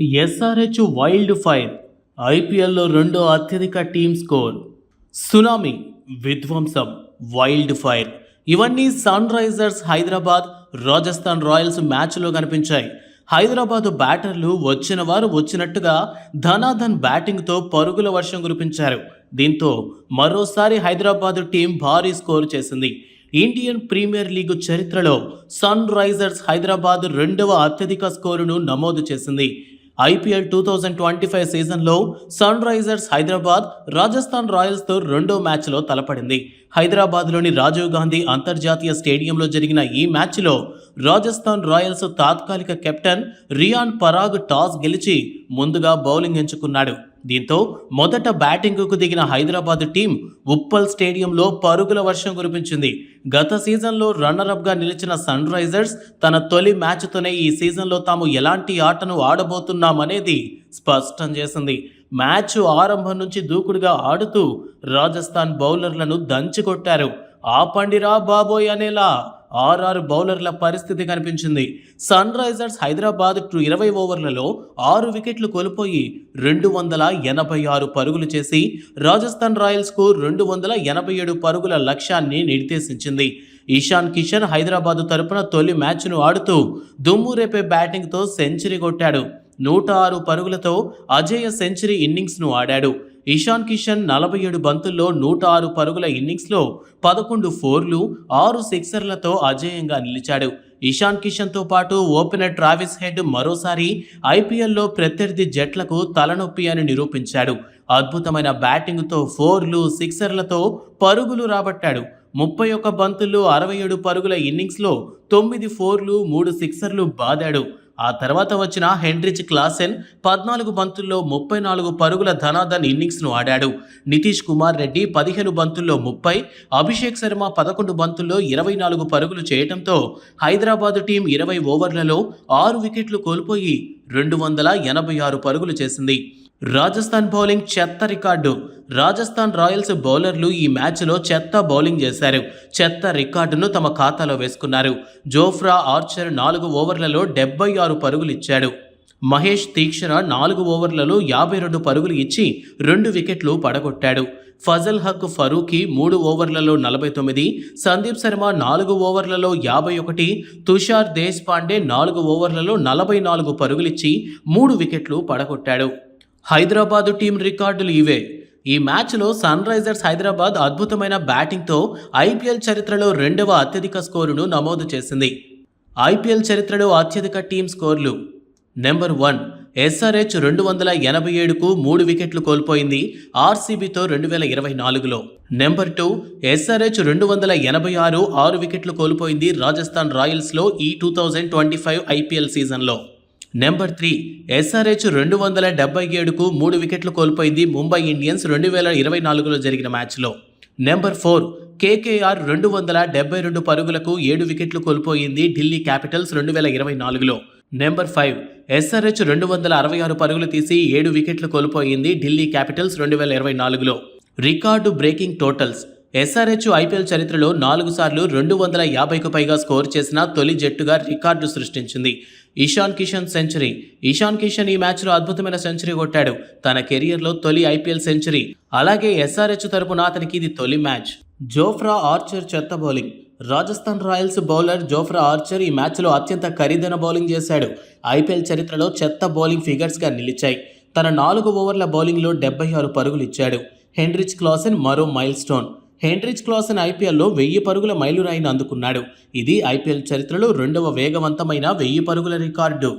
SRH wild fire ఐపీఎల్లో రెండో అత్యధిక టీమ్ స్కోర్. సునామీ విధ్వంసం వైల్డ్ ఫైర్ ఇవన్నీ Sunrisers Hyderabad Rajasthan Royals మ్యాచ్లో కనిపించాయి. హైదరాబాద్ బ్యాటర్లు వచ్చిన వారు వచ్చినట్టుగా ధనాధన్ బ్యాటింగ్తో పరుగుల వర్షం కురిపించారు. దీంతో మరోసారి హైదరాబాద్ టీం భారీ స్కోరు చేసింది. ఇండియన్ ప్రీమియర్ లీగ్ చరిత్రలో సన్ రైజర్స్ హైదరాబాద్ రెండవ అత్యధిక స్కోరును నమోదు చేసింది. IPL two thousand twenty five సీజన్లో సన్ రైజర్స్ హైదరాబాద్ రాజస్థాన్ రాయల్స్తో రెండో మ్యాచ్లో తలపడింది. హైదరాబాద్లోని రాజీవ్ గాంధీ అంతర్జాతీయ స్టేడియంలో జరిగిన ఈ మ్యాచ్లో రాజస్థాన్ రాయల్స్ తాత్కాలిక కెప్టెన్ రియాన్ పరాగ్ టాస్ గెలిచి ముందుగా బౌలింగ్ ఎంచుకున్నాడు. దీంతో మొదట బ్యాటింగ్కు దిగిన హైదరాబాద్ టీం ఉప్పల్ స్టేడియంలో పరుగుల వర్షం కురిపించింది. గత సీజన్లో రన్నరప్గా నిలిచిన సన్ రైజర్స్ తన తొలి మ్యాచ్తోనే ఈ సీజన్లో తాము ఎలాంటి ఆటను ఆడబోతున్నామనేది స్పష్టం చేసింది. మ్యాచ్ ఆరంభం నుంచి దూకుడుగా ఆడుతూ రాజస్థాన్ బౌలర్లను దంచికొట్టారు ఆపండిరా బాబోయ్ అనేలా ఆర్ఆర్ బౌలర్ల పరిస్థితి కనిపించింది. సన్ రైజర్స్ హైదరాబాద్ టు ఇరవై ఓవర్లలో ఆరు వికెట్లు కోల్పోయి రెండు వందల ఎనభై ఆరు పరుగులు చేసి రాజస్థాన్ రాయల్స్కు రెండు వందల ఎనభై ఏడు పరుగుల లక్ష్యాన్ని నిర్దేశించింది. ఈశాన్ కిషన్ హైదరాబాద్ తరపున తొలి మ్యాచ్ను ఆడుతూ దుమ్ము రేపే బ్యాటింగ్తో సెంచరీ కొట్టాడు. నూట ఆరు పరుగులతో అజేయ సెంచరీ ఇన్నింగ్స్ను ఆడాడు. ఇషాన్ కిషన్ నలభై ఏడు బంతుల్లో నూట ఆరు పరుగుల ఇన్నింగ్స్లో పదకొండు ఫోర్లు ఆరు సిక్సర్లతో అజేయంగా నిలిచాడు. ఇషాన్ కిషన్తో పాటు ఓపెనర్ ట్రావిస్ హెడ్ మరోసారి ఐపీఎల్లో ప్రత్యర్థి జట్లకు తలనొప్పి అని నిరూపించాడు. అద్భుతమైన బ్యాటింగ్తో ఫోర్లు సిక్సర్లతో పరుగులు రాబట్టాడు. ముప్పై ఒక్క బంతుల్లో అరవై ఏడు పరుగుల ఇన్నింగ్స్లో తొమ్మిది ఫోర్లు మూడు సిక్సర్లు బాదాడు. ఆ తర్వాత వచ్చిన హెన్రిచ్ క్లాసెన్ పద్నాలుగు బంతుల్లో ముప్పై నాలుగు పరుగుల ధనాధన్ ఇన్నింగ్స్ను ఆడాడు. నితీష్ కుమార్ రెడ్డి పదిహేను బంతుల్లో ముప్పై అభిషేక్ శర్మ పదకొండు బంతుల్లో ఇరవై నాలుగు పరుగులు చేయడంతో హైదరాబాదు టీం ఇరవై ఓవర్లలో ఆరు వికెట్లు కోల్పోయి రెండు వందల ఎనభై ఆరు పరుగులు చేసింది. రాజస్థాన్ బౌలింగ్ చెత్త రికార్డు. రాజస్థాన్ రాయల్స్ బౌలర్లు ఈ మ్యాచ్లో చెత్త బౌలింగ్ చేశారు. చెత్త రికార్డును తమ ఖాతాలో వేసుకున్నారు. జోఫ్రా ఆర్చర్ నాలుగు ఓవర్లలో డెబ్బై ఆరు పరుగులు ఇచ్చాడు. మహేష్ తీక్షణ నాలుగు ఓవర్లలో యాభై రెండు పరుగులు ఇచ్చి రెండు వికెట్లు పడగొట్టాడు. ఫజల్ హక్ ఫరూకీ మూడు ఓవర్లలో నలభై తొమ్మిది సందీప్ శర్మ నాలుగు ఓవర్లలో యాభై ఒకటి తుషార్ దేశ్పాండే నాలుగు ఓవర్లలో నలభై నాలుగు పరుగులిచ్చి మూడు వికెట్లు పడగొట్టాడు. హైదరాబాదు టీం రికార్డులు ఇవే. ఈ మ్యాచ్లో సన్ రైజర్స్ హైదరాబాద్ అద్భుతమైన బ్యాటింగ్తో ఐపీఎల్ చరిత్రలో రెండవ అత్యధిక స్కోరును నమోదు చేసింది. ఐపీఎల్ చరిత్రలో అత్యధిక టీం స్కోర్లు నెంబర్ వన్. ఎస్ఆర్హెచ్ రెండు వందల ఎనభై ఏడుకు మూడు వికెట్లు కోల్పోయింది ఆర్సీబీతో రెండు వేల ఇరవై నాలుగులో. Number two. ఎస్ఆర్హెచ్ రెండు వందల ఎనభై ఆరు ఆరు వికెట్లు కోల్పోయింది రాజస్థాన్ రాయల్స్లో ఈ two thousand twenty five IPL సీజన్లో. Number three. ఎస్ఆర్హెచ్ రెండు వందల డెబ్బై ఏడుకు మూడు వికెట్లు కోల్పోయింది ముంబై ఇండియన్స్ రెండు వేల ఇరవై నాలుగులో జరిగిన మ్యాచ్లో. Number four. కేకేఆర్ రెండు వందల డెబ్బై రెండు పరుగులకు ఏడు వికెట్లు కోల్పోయింది ఢిల్లీ క్యాపిటల్స్ రెండు వేల ఇరవై నాలుగులో. Number five. ఎస్ఆర్హెచ్ రెండు వందల అరవై ఆరు పరుగులు తీసి ఏడు వికెట్లు కోల్పోయింది ఢిల్లీ క్యాపిటల్స్ రెండు వేల ఇరవై నాలుగులో. Record breaking totals. SRH IPL చరిత్రలో నాలుగు సార్లు రెండు వందల యాభైకు పైగా స్కోర్ చేసిన తొలి జట్టుగా రికార్డు సృష్టించింది. ఇషాన్ కిషన్ సెంచరీ. ఇషాన్ కిషన్ ఈ మ్యాచ్లో అద్భుతమైన సెంచరీ కొట్టాడు. తన కెరియర్లో తొలి ఐపీఎల్ సెంచరీ. అలాగే ఎస్ఆర్హెచ్ తరపున అతనికి ఇది తొలి మ్యాచ్. జోఫ్రా ఆర్చర్ చెత్త bowling. Rajasthan Royals bowler Jofra Archer ఈ మ్యాచ్లో అత్యంత ఖరీదైన బౌలింగ్ చేశాడు. ఐపీఎల్ చరిత్రలో చెత్త బౌలింగ్ ఫిగర్స్గా నిలిచాయి. తన నాలుగు ఓవర్ల బౌలింగ్లో డెబ్బై ఆరు పరుగులు ఇచ్చాడు హెన్రిచ్ క్లాసెన్ మరో మైల్ స్టోన్ హెన్రిచ్ క్లాసెన్ ఐపీఎల్లో వెయ్యి పరుగుల మైలురాయిని అందుకున్నాడు. ఇది ఐపీఎల్ చరిత్రలో రెండవ వేగవంతమైన వెయ్యి పరుగుల రికార్డు.